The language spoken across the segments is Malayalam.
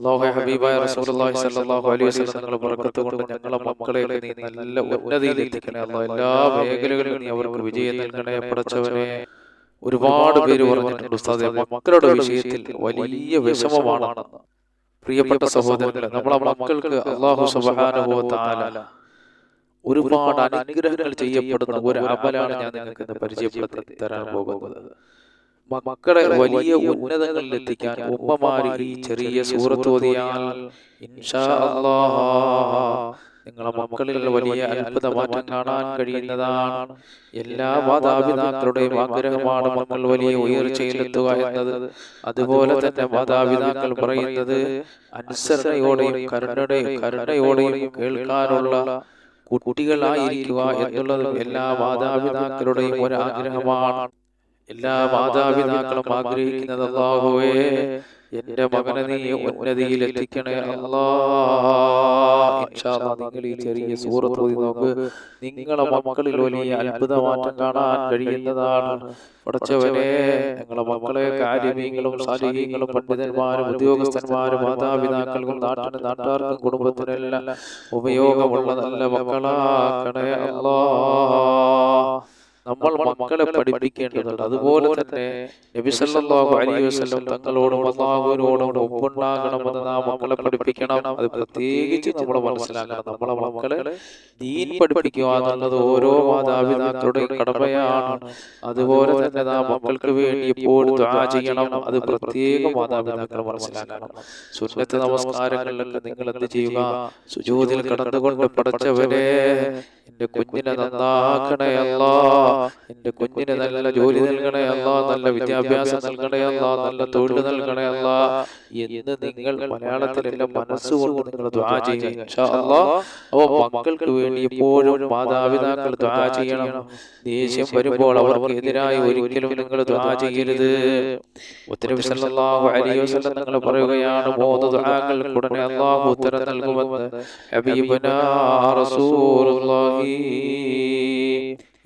അല്ലാഹു ഹബീബായ റസൂലുള്ളാഹി സ്വല്ലല്ലാഹു അലൈഹി വസല്ലം ബർക്കത്ത് കൊണ്ട് ഞങ്ങളെ മക്കളെ നീ നല്ല ഉന്നതിയിൽ എത്തിക്കണേ അല്ലാഹ് എല്ലാ മേഖലകളിലും നീ അവർക്ക് വിജയം നൽകണേ പടച്ചവനെ ഒരുപാട് പേര് പറഞ്ഞിട്ടുണ്ട് ഉസ്താദെ മക്കളുടെ വിഷയത്തിൽ വലിയ വിഷമമാണ് പ്രിയപ്പെട്ട സഹോദരങ്ങളെ നമ്മളെ മക്കൾക്ക് അള്ളാഹു സുബ്ഹാനഹു തആല ഒരുപാട് അനുഗ്രഹങ്ങൾ ചെയ്യപ്പെടുന്ന ഒരു അമലാണ് ഞാൻ നിങ്ങൾക്ക് പരിചയപ്പെടുത്തി തരാൻ പോകുന്നത്. മക്കളെ വലിയ ഉന്നതങ്ങളിൽ എത്തിക്കാൻ ഉമ്മമാരി ഈ ചെറിയ സൂറത്ത് ഓതിയാൽ നിങ്ങളെ മക്കളിൽ വലിയ അത്ഭുത മാറ്റം കാണാൻ കഴിയുന്നതാണ് എല്ലാ മാതാപിതാക്കളുടെയും ആഗ്രഹമാണ് മക്കൾ വലിയ ഉയർച്ചയിലെത്തുക എന്നത്. അതുപോലെ തന്നെ മാതാപിതാക്കൾ പറയുന്നത് അനുസരണയോടെയും കരുണയുടെയും കരുണയോടെയും കേൾക്കാനുള്ള കുട്ടികളായിരിക്കുക എന്നുള്ളതും എല്ലാ മാതാപിതാക്കളുടെയും ഒരു ആഗ്രഹമാണ് എല്ലാ മാതാപിതാക്കളും ആഗ്രഹിക്കുന്നത് അള്ളാഹുവേ എന്റെ മകനെ നീ ഉന്നതിയിൽ എത്തിക്കണേ. നിങ്ങൾ ഈ ചെറിയ സൂറത്ത് നോക്ക്. നിങ്ങളെ മക്കളിൽ വലിയ അത്ഭുത മാറ്റം കാണാൻ കഴിയുന്നതാണ്. പഠിച്ചവരെ ഞങ്ങളെ മക്കളെ കാര്യമീങ്ങളും സാലിഹീങ്ങളും പണ്ഡിതന്മാരും ഉദ്യോഗസ്ഥന്മാരും മാതാപിതാക്കൾക്കും നാട്ടിന് നാട്ടുകാർക്കും കുടുംബത്തിനെല്ലാം ഉപയോഗമുള്ള നല്ല മക്കളാക്കണേ അല്ലാ നമ്മൾ മക്കളെ പഠിപ്പിക്കേണ്ടതുണ്ട്. അതുപോലെ തന്നെ നബി സല്ലല്ലാഹു അലൈഹി വസല്ലം തങ്ങളോടും അള്ളാഹുവിനോടും ഒപ്പുണ്ടാകണമെന്ന് നാം മക്കളെ പഠിപ്പിക്കണം. അത് പ്രത്യേകിച്ച് നമ്മൾ മനസ്സിലാക്കണം. നമ്മളെ മക്കളെ ദീൻ പഠിപ്പിക്കുക എന്നുള്ളത് ഓരോ മാതാപിതാക്കളുടെ കടമയാണ്. അതുപോലെ തന്നെ നാം മക്കൾക്ക് വേണ്ടി എപ്പോഴും ചെയ്യണം. അത് പ്രത്യേക മാതാപിതാക്കൾ മനസ്സിലാക്കണം. സുന്നത്ത് നമസ്കാരങ്ങളിലൊക്കെ നിങ്ങൾ എന്ത് ചെയ്യുക? സുജോതിൽ കടന്നുകൊണ്ട് പടച്ചവരെ എന്റെ കുഞ്ഞിനെ നന്നാക്കണേ അല്ലാ. എന്റെ കുഞ്ഞിനെ നല്ല ജോലി നൽകണേ അല്ല. നല്ല വിദ്യാഭ്യാസം നൽകണേ അല്ല. നല്ല തൊഴിൽ നൽകണേ അല്ല. എന്ന് നിങ്ങൾ മലയാളത്തിലെല്ലാം മനസ്സുകൊണ്ട് നിങ്ങൾ ദ്വാ ചെയ്യുക. അപ്പൊ മക്കൾക്ക് വേണ്ടി എപ്പോഴും മാതാപിതാക്കൾ ദ്വാ ചെയ്യണം. ദേഷ്യം വരുമ്പോൾ അവർക്ക് എതിരായി ഒരിക്കലും നിങ്ങൾ ദ്വാ ചെയ്യരുത്. ഉത്തരവ് സല്ലല്ലാഹു അലൈഹി വസല്ലം നിങ്ങൾ പറയുകയാണ് മൂന്ന് ദ്വാകൾക്ക് ഉടനെ അല്ലാഹു ഉത്തരം നൽകുമെന്ന് ഹബീബനാ റസൂലുള്ളാഹി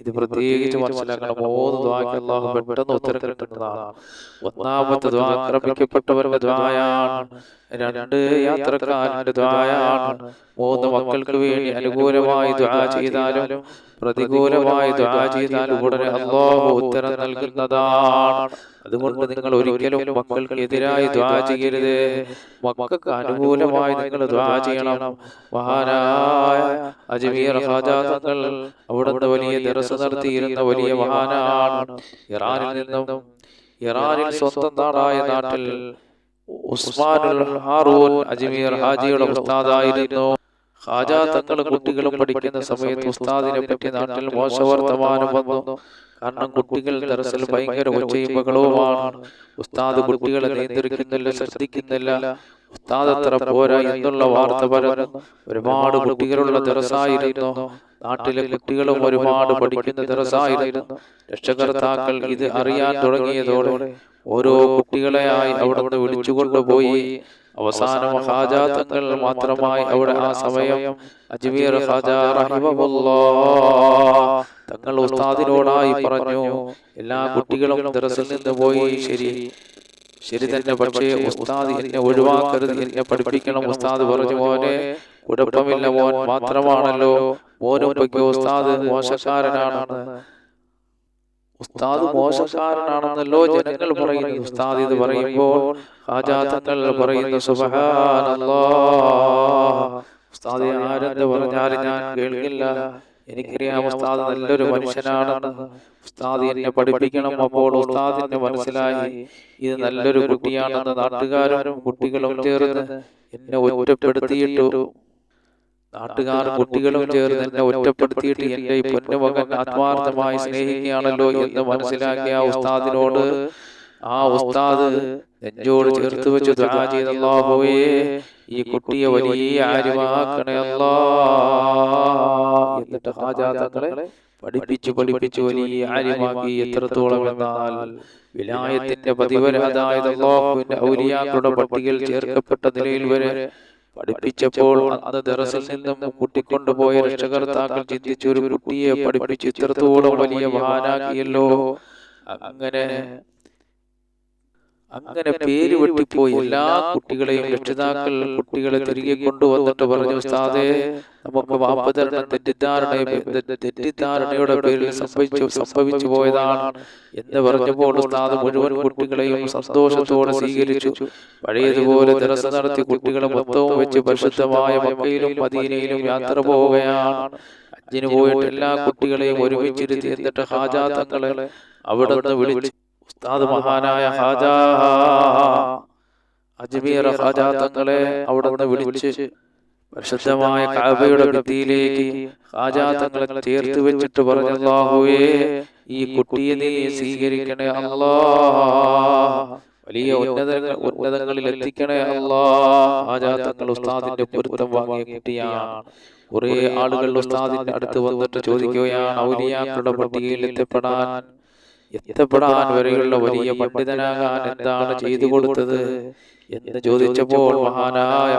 ഇത് പ്രത്യേകിച്ച് മനസ്സിലാക്കണം മൂന്ന് ദ്വാക്ക് അള്ളാഹു പെട്ടെന്ന് ഉത്തരം കിട്ടുന്നതാണ് ഒന്നാമത്തെ ദ്വാ ആക്രമിക്കപ്പെട്ടവരുടെ ദ്വായാണ് രണ്ട് യാത്രക്കാരായ മൂന്ന് മക്കൾക്ക് വേണ്ടി അനുകൂലമായി ദ്വാ ചെയ്താലും പ്രതികൂലമായി ദ്വാ ചെയ്താലും ഉടനെ അള്ളാഹു ഉത്തരം നൽകുന്നതാണ്. അതുകൊണ്ട് നിങ്ങൾ ഒരിക്കലും മക്കൾക്ക് എതിരായി ദ്വാ ചെയ്യരുത്. മക്കൾക്ക് അനുകൂലമായി നിങ്ങൾ ദ്വാ ചെയ്യണം. മഹാനായ അജ്മീർ ഹാജാതങ്ങൾ അവിടുന്ന് വലിയ ദർസ് നടത്തിയിരുന്ന വലിയ മഹാനാണ്. ഇറാനിൽ നിന്നും ഇറാനിൽ സ്വന്തം നാടായ നാട്ടിൽ ഉസ്മാനുൽ ഹാറൂൻ അജ്മീർ ഹാജിയുടെ ഉസ്താദായിരുന്നു. ഹാജ തങ്ങൾ കുട്ടികളും പഠിക്കുന്ന സമയത്ത് ഉസ്താദിനെ പറ്റി നാട്ടിൽ മോശവർത്തമാനം വന്നു. കാരണം കുട്ടികൾ ദർസിൽ ഭയങ്കര ഒച്ചയും ബഹളവുമാണ്. ഉസ്താദ് കുട്ടികളെ നിയന്ത്രിക്കുന്നില്ല ശ്രദ്ധിക്കുന്നില്ല. ഉസ്താദ് അത്ര പോരാ എന്നുള്ള വാർത്ത പരന്നു. ഒരുപാട് കുട്ടികളുള്ള ദർസായിരുന്നു. നാട്ടിലെ കുട്ടികളും ഒരുപാട് പഠിക്കുന്ന ദർസായിരുന്നു. രക്ഷകർത്താക്കൾ ഇത് അറിയാൻ തുടങ്ങിയതോടെ ഓരോ കുട്ടികളെയായി അവിടുന്ന് വിളിച്ചുകൊണ്ടുപോയി. അവസാന മഹാജാതങ്ങൾ മാത്രമായി അവിടെ ആ സമയം അജ്മീർ തങ്ങൾ ഉസ്താദിനോടായി പറഞ്ഞു എല്ലാ കുട്ടികളും ദർസിൽ നിന്ന് പോയി ശരി. ശരി. തന്നെ പക്ഷേ ഉസ്താദ് എന്നെ ഒഴിവാക്കരുത് എന്നെ പഠിപ്പിക്കണം ഉസ്താദ് പറഞ്ഞു മോനെ. കുഴപ്പമില്ല മോൻ മാത്രമാണല്ലോ. മോനും ഉസ്താദ് മോശക്കാരനാണെന്ന്. ഉസ്താദ് മോശക്കാരനാണെന്നല്ലോ ജനങ്ങൾ പറയുന്നു. ഉസ്താദ് ഇത് പറയുമ്പോൾ ഹാജാത്തങ്ങൾ പറയുന്നു. സുബഹാനല്ലാ. ഉസ്താദ് ആരെന്ന് പറഞ്ഞാൽ ഞാൻ കേൾക്കില്ല. എനിക്കറിയാം ഉസ്താദ് നല്ലൊരു മനുഷ്യനാണെന്ന്. ഉസ്താദ് എന്നെ പഠിപ്പിക്കണം അപ്പോൾ ഉസ്താദിന് മനസ്സിലായി. ഇത് നല്ലൊരു കുട്ടിയാണെന്ന് നാട്ടുകാരും കുട്ടികളും ചേർന്ന് എന്നെ ഒറ്റപ്പെടുത്തിയിട്ടു നാട്ടുകാർ കുട്ടികളും ചേർന്ന് എന്നെ ഒറ്റപ്പെടുത്തിയിട്ട് എന്റെ ഈ പൊന്നുമകൻ ആത്മാർത്ഥമായി സ്നേഹിക്കുകയാണല്ലോ എന്ന് മനസ്സിലാക്കിയ ആ ഉസ്താദിനോട് ആ ഉസ്താദ് നെഞ്ചോട് ചേർത്ത് വെച്ച് ദുആ അല്ലാഹുവേ ഈ കുട്ടിയെ വലിയ ആര്യമാക്കണേ അല്ലാ. എന്നിട്ട് പഠിപ്പിച്ചു പഠിപ്പിച്ചു വലിയ ആര്യമാക്കി എത്രത്തോളം എന്നാൽ വിലായത്തിന്റെ പതിവര അതായത് അള്ളാഹുവിന്റെ ഔലിയാക്കളുടെ പട്ടികയിൽ ചേർക്കപ്പെട്ട നിലയിൽ വരെ പഠിപ്പിച്ചപ്പോൾ അത് ദറസിൽ നിന്നും കൂട്ടിക്കൊണ്ടുപോയ രക്ഷകർത്താക്കൾ ചിന്തിച്ചു ഒരു കുട്ടിയെ പഠിപ്പിച്ച്. ഇത്രത്തോളം വലിയ മഹാനാക്കിയല്ലോ അങ്ങനെ അങ്ങനെ പേര് വെട്ടിപ്പോയി എല്ലാ കുട്ടികളെയും രക്ഷിതാക്കൾ കുട്ടികളെ തിരികെ കൊണ്ടുവന്നിട്ട് പറഞ്ഞു സാധേ നമുക്ക് വാപ്പതരണ തെറ്റിദ്ധാരണ തെറ്റിദ്ധാരണയുടെ പേരിൽ സംഭവിച്ചു സംഭവിച്ചു പോയതാണ്. എന്ന് പറഞ്ഞപ്പോൾ ഉസ്താദ് മുഴുവൻ കുട്ടികളെയും സന്തോഷത്തോടെ സ്വീകരിച്ചു. പഴയതുപോലെ ദിവസം നടത്തി കുട്ടികളെ മൊത്തവും വെച്ച് പരിശുദ്ധമായ മക്കയിലും മദീനയിലും യാത്ര പോവുകയാണ്. ഹജ്ജിന് പോയിട്ട് എല്ലാ കുട്ടികളെയും ഒരുമിച്ചിരുത്തി എന്നിട്ട് ഹാജാ തങ്ങളെ അവിടെ നിന്ന് വിളിച്ചു ഉസ്താദ് മഹാനായ ഹാജാ അജ്മീർ ഹാജാ തങ്ങളെ അവിടെ നിന്ന് വിളിച്ച് പരിശുദ്ധമായ കാബയുടെ ഭിത്തിയിലേക്ക് ഹാജാ തങ്ങളെ ചേർത്ത് വെച്ചിട്ട് പറഞ്ഞല്ലാഹുവേ ഈ കുട്ടിയെ നീ സ്വീകരിക്കണേ അല്ലാ വലിയ ഉന്നതങ്ങൾ ഉന്നതങ്ങളിൽ എത്തിക്കണേ അല്ലാ ഹാജാ തങ്ങൾ ഉസ്താദിന്റെ പൊരുത്തം വാങ്ങിയ കുട്ടിയാണ്. കുറെ ആളുകൾ ഉസ്താദിന്റെ അടുത്ത് വന്നിട്ട് ചോദിക്കുകയാണ് ഔലിയാക്കളുടെ പട്ടികയിൽ എത്തിപ്പെടാൻ എത്തപ്പെടാൻ വരെയുള്ള വലിയ പണ്ഡിതനാകാൻ എന്താണ് ചെയ്തു കൊടുത്തത് എന്ന് ചോദിച്ചപ്പോൾ മഹാനായ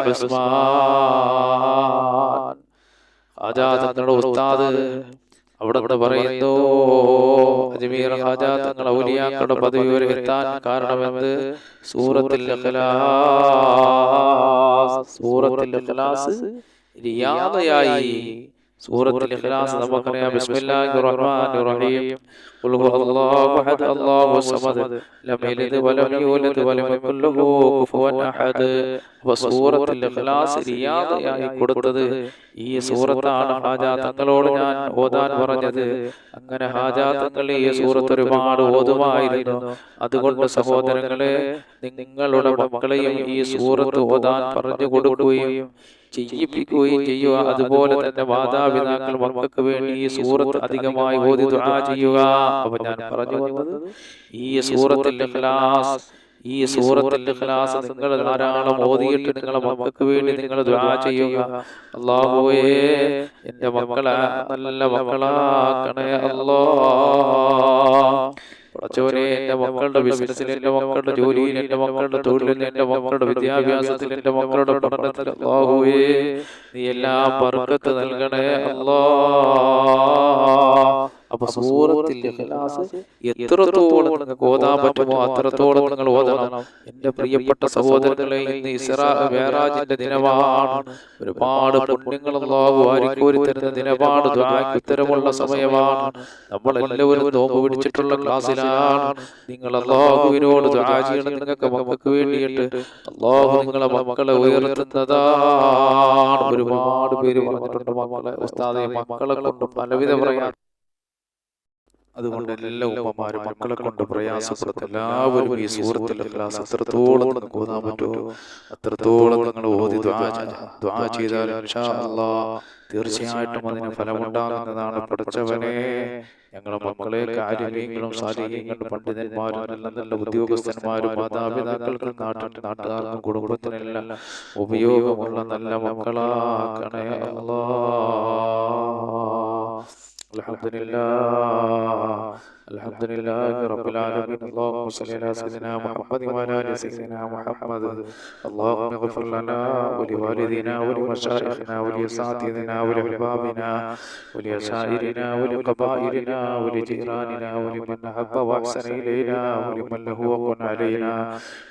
തങ്ങളുടെ ഉസ്താദ് അവിടെ അവിടെ പറയുന്നു അജ്മീർ ഹാജാ തങ്ങൾ ഔലിയാക്കളുടെ പദവി വരെ എത്താൻ കാരണമെന്ന് സൂറത്തിൽ സൂറത്തിൽ സൂറത്തുൽ ഇഖ്ലാസ് നമുക്കറിയാം. ബിസ്മില്ലാഹിർ റഹ്മാനിർ റഹീം. ഖുൽ ഹുവല്ലാഹു അഹദ് അല്ലാഹു സമദ്. ലം യലിദ് വലം യൂലദ് വലം യകുൽ ലഹു കുഫുവൻ അഹദ്. അപ്പോൾ സൂറത്തുൽ ഇഖ്ലാസ് റിയാദയായി കൊടുത്തത് ഈ സൂറത്താണ് ഹാജാത്തങ്ങളോട് ഞാൻ ഓതാൻ പറഞ്ഞത്. അങ്ങനെ ഹാജാത്തങ്ങൾ തങ്ങൾ ഈ സൂറത്ത് ഒരുപാട് ഓതുമായിരുന്നു. അതുകൊണ്ട് സഹോദരങ്ങളെ നിങ്ങളുടെ മക്കളെയും ഈ സൂറത്ത് ഓതാൻ പറഞ്ഞു കൊടുക്കുകയും ചെയ്യിപ്പിക്കുകയും ചെയ്യുക. അതുപോലെ തന്നെ മാതാപിതാക്കൾ മക്കൾക്ക് വേണ്ടി ഈ സൂറത്ത് അധികമായി ഓതി ദുആ ചെയ്യുക. അപ്പൊ ഞാൻ പറഞ്ഞു വന്നത് ഈ സൂറത്തിൽ ഇഖ്ലാസ് ഈ സൂറത്തിൽ ഇഖ്ലാസ് നിങ്ങൾ ധാരാളം ഓതിയിട്ട് നിങ്ങളെ മക്കൾക്ക് വേണ്ടി നിങ്ങൾ ദ്വാ ചെയ്യുക. അല്ലാഹുവേ എന്റെ മക്കളെ നല്ല മക്കളാക്കണേ അല്ലാ പടച്ചവനെ എന്റെ മക്കളുടെ ബിസിനസ്സിൽ എന്റെ മക്കളുടെ ജോലിയിൽ എന്റെ മക്കളുടെ തൊഴിലിൽ എന്റെ മക്കളുടെ വിദ്യാഭ്യാസത്തിൽ എന്റെ മക്കളുടെ പഠനത്തിൽ അല്ലാഹുവേ നീ എല്ലാം നൽകണേ അല്ലാ. അപ്പൊ സൂറത്തിൽ എത്രത്തോളം നിങ്ങൾക്ക് ഓതാൻ പറ്റുമോ അത്രത്തോളം നിങ്ങൾ ഓതണം. എന്റെ പ്രിയപ്പെട്ട സഹോദരങ്ങളെ ഇന്ന് ഇസ്രാ വേറാജിന്റെ ദിനമാണ്. ഒരുപാട് പുണ്യങ്ങൾ അല്ലാഹു വാരിക്കോരി തരുന്ന ദിനമാണ്. ദുആക്ക് ഉത്തരമുള്ള സമയമാണ്. നമ്മൾ എല്ലാവരും നോമ്പ് പിടിച്ചിട്ടുള്ള ക്ലാസ്സിലാണ്. നിങ്ങൾ അല്ലാഹുവിനോട് ദുആ ചെയ്യണം നിങ്ങൾക്ക് മക്കൾക്ക് വേണ്ടിയിട്ട് അള്ളാഹു നിങ്ങളെ മക്കളെ ഉയർത്തുന്നതാണ് ഒരുപാട് പേര് പറഞ്ഞിട്ടുണ്ട് മക്കളെ ഉസ്താദെ മക്കളെ കൊണ്ട് പലവിധ പറയാൻ അതുകൊണ്ട് എല്ലാ ഉമ്മമാരും മക്കളെ കൊണ്ട് പ്രയാസപ്പെടുത്ത. എല്ലാവരും ഈ സൂറത്തിൽ ക്ലാസ് എത്രത്തോളം നിങ്ങൾക്ക് ഓതാൻ പറ്റുമോ അത്രത്തോളം നിങ്ങൾ ഓതി ദ്വാ ചെയ്താൽ തീർച്ചയായിട്ടും അതിന് ഫലമുണ്ടാകുന്നതാണ് പഠിച്ചവനെ. ഞങ്ങളുടെ മക്കളെ കാര്യങ്ങളും സാരീര്യങ്ങളും പണ്ഡിതന്മാരും നല്ല നല്ല ഉദ്യോഗസ്ഥന്മാരും മാതാപിതാക്കൾക്കും നാട്ടിൽ നാട്ടുകാർക്കും കുടുംബത്തിനെല്ലാം ഉപയോഗമുള്ള നല്ല മക്കളാക്കണേ അല്ലാ. الحمد لله الحمد لله رب العالمين اللهم صل على سيدنا محمد وعلى ال سيدنا محمد اللهم اغفر لنا ولوالدينا ولمشايخنا ولاساتذتنا ولاحبابنا ولأشائرنا ولقبائلنا ولجيراننا ولمن أحب وأحسن إلينا ولمن له وقن علينا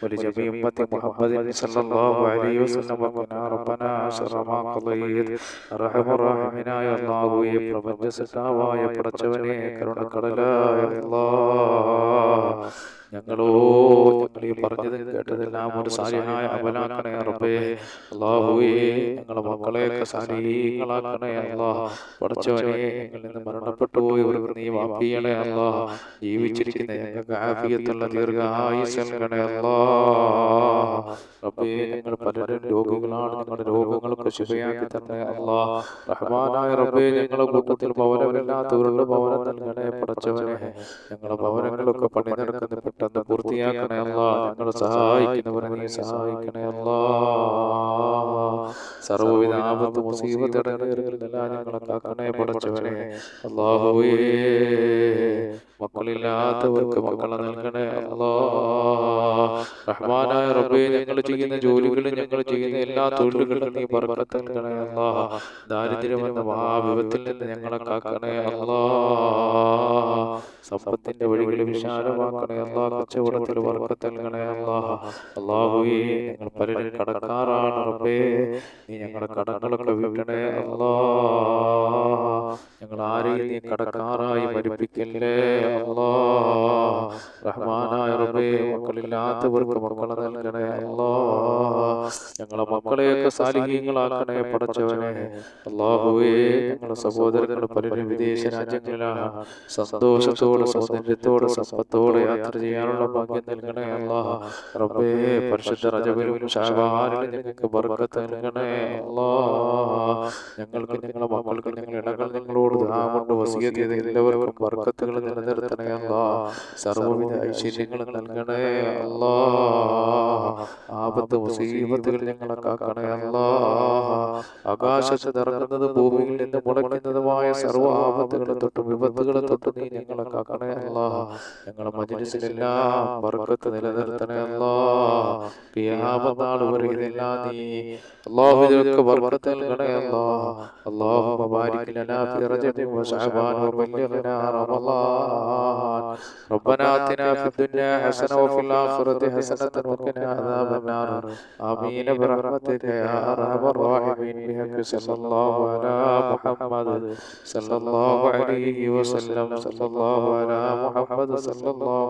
ولجميع أمة محمد صلى الله عليه وسلم وقنا ربنا شر ما قضيت അർഹമ റഹീമിനായ അല്ലാഹുവേ പ്രപഞ്ച സൃഷ്ടാവായ പടച്ചവനെ കരുണക്കടലായ അല്ലാഹ് ഞങ്ങളോ ഞങ്ങൾ ഈ പറഞ്ഞത് കേട്ടതെല്ലാം ഒരു സാരിയായ അമലാക്കണേ റബ്ബേ. അല്ലാഹുവേ ഞങ്ങളെ മക്കളെയൊക്കെ സാരികളാക്കണേ അല്ലാഹ് പഠിച്ചവനെ ഞങ്ങളിൽ നിന്ന് മരണപ്പെട്ടു ഒരു നീ വാപ്പിയണേ അല്ലാഹ് ജീവിച്ചിരിക്കുന്ന ഞങ്ങൾക്ക് ആഫിയത്തുള്ള ദീർഘായുസ് നൽകണേ റബ്ബേ ഞങ്ങൾ പലരും രോഗികളാണ്. ഞങ്ങളുടെ രോഗങ്ങളൊക്കെ ശുഭയാക്കി തന്നെ അല്ലാ. റഹ്മാനായ റബ്ബേ ഞങ്ങളുടെ കൂട്ടത്തിൽ ഭവനമില്ലാത്തവരുടെ ഭവനം നൽകണേ പഠിച്ചവനെ ഞങ്ങളുടെ ഭവനങ്ങളൊക്കെ പണി നടക്കുന്ന പെട്ടെന്ന് പൂർത്തിയാക്കണേ അല്ലാ. നിങ്ങളെ സഹായിക്കുന്നവരെ നീ സഹായിക്കണേ അല്ലാ. സർവവിധ ആപത്ത് മുസീബത്ത് ഇടങ്ങേറുകളിലെല്ലാം ഞങ്ങളെ കാക്കണേ പടച്ചവനെ. അല്ലാഹുവേ. മക്കളില്ലാത്തവർക്ക് മക്കളെ നൽകണേ അല്ലാ. റഹ്മാനായ റബ്ബേ ഞങ്ങൾ ചെയ്യുന്ന ജോലികളിലും ഞങ്ങൾ ചെയ്യുന്ന എല്ലാ തൊഴിലുകളിലും നീ ബർക്കത്ത് നൽകണേ അല്ലാ. ദാരിദ്ര്യമെന്ന മഹാവിപത്തിൽ നിന്ന് ഞങ്ങളെ കാക്കണേ അല്ലാ. സമ്പത്തിന്റെ വഴികളിൽ വിശാലമാക്കണേ അല്ലാ. കച്ചവടത്തിൽ ബർക്കത്ത് നൽകണേ അല്ലാഹുവേ ഞങ്ങൾ പലരും കടക്കാറാണ് റബ്ബേ. നീ ഞങ്ങളുടെ കടങ്ങളൊക്കെ വീട്ടണേ അള്ളാ. ഞങ്ങൾ ആരെയും നീ കടക്കാറായി മരിപ്പിക്കല്ലേ അള്ളാ. റഹ്മാനായ റബ്ബേ മക്കളില്ലാത്തവർക്ക് മക്കളെ നൽകണേ അള്ളാ. ഞങ്ങളെ മക്കളെയൊക്കെ സാലിഹീങ്ങളാക്കണേ പടച്ചവനെ. അല്ലാഹുവേ ഞങ്ങളുടെ സഹോദരങ്ങൾ പലരും വിദേശ രാജ്യങ്ങളിലാണ്. സന്തോഷത്തോടെ സൗന്ദര്യത്തോടെ സമ്പത്തോടെ യാത്ര ചെയ്യാനുള്ള ഭാഗ്യം നൽകണേ അല്ലാ. റബ്ബേ പരിശുദ്ധ റജബിലും ഷാബാനിലും ഞങ്ങൾക്ക് ബർക്കത്ത് നൽകണേ അല്ലാ. ഞങ്ങൾക്ക് ഞങ്ങളുടെ മക്കൾക്ക് ഞങ്ങൾ ഇടകൾ നിങ്ങളോട് കൊണ്ട് വസിയത്ത് ചെയ്ത എല്ലാവർക്കും ബർക്കത്തുകൾ നിലനിർത്തണേ അല്ലാ. സർവവിധ ഐശ്വര്യങ്ങൾ നൽകണേ അല്ലാ. ആപത്ത് മുസീബത്തുകൾ ഞങ്ങളെ കാക്കണേ അല്ലാ. ആകാശത്ത് ഇറങ്ങുന്നത് ഭൂമിയിൽ നിന്ന് മുടക്കുന്നതുമായ സർവ ആപത്തുകളെ തൊട്ടും വിപത്തുകളെ തൊട്ടും നീ ഞങ്ങളെ കാക്കണേ അല്ലാ. ഞങ്ങളെ മജ്ലിസിലെല്ലാം ബർക്കത്ത് നിലനിർത്തണേ അല്ലാ ഖിയാമത്ത് നാൾ വരെ ഇതെല്ലാം നീ അല്ലാഹു ഇതിലൊക്കെ ബർക്കത്ത് നൽകണേ അല്ലാ اللهم بارك لنا في رجب وشعبان وبلغنا رمضان ربنا آتنا في الدنيا حسنة وفي الآخرة حسنة وقنا عذاب النار آمين برحمتك يا أرحم الراحمين بحق صلى الله على محمد صلى الله عليه وسلم صلى الله على محمد صلى الله